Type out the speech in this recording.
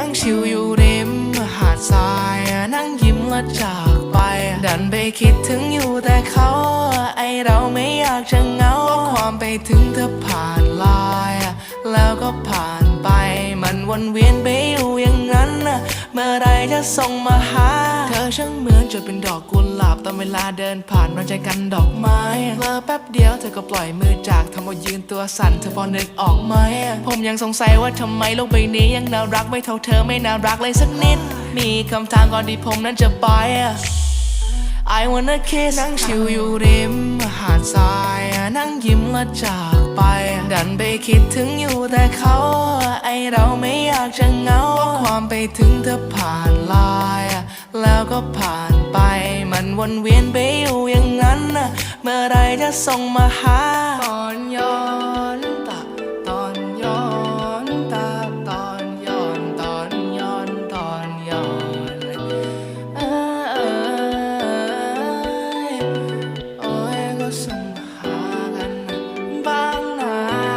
นั่งชิวอยู่ริมหาดทรายนั่งยิ้มและจากไป ดันไปคิดถึงอยู่แต่เขาไอเราไม่อยากจะเหงาความไปถึงเธอผ่านลาย แล้วก็ผ่าน วนเวียนไปอยู่อย่างนั้นนะเมื่อไรจะส่งมาหา เธอช่างเหมือนจะเป็นดอกกุหลาบตอนเวลาเดินผ่านมาใจกันดอกไม้เลอแป๊บเดียวเธอก็ปล่อยมือจากทำเอายืนตัวสั่นเธอพอนึกออกไหมผมยังสงสัยว่าทำไมโลกใบนี้ยังน่ารักไม่เท่าเธอไม่น่ารักเลยสักนิด มีคำถามก่อนที่ผมนั้นจะไป I wanna kiss นั่งชิวอยู่ริมหาดทราย นั่งยิ้มและจากไป ดันไปคิดถึงอยู่แต่เขา เราไม่อยากจะเหงาเพราะความไปถึงเธอผ่านลายแล้วก็ผ่านไปมันวนเวียนไปอยู่อย่างนั้นน่ะเมื่อไรจะส่งมาหา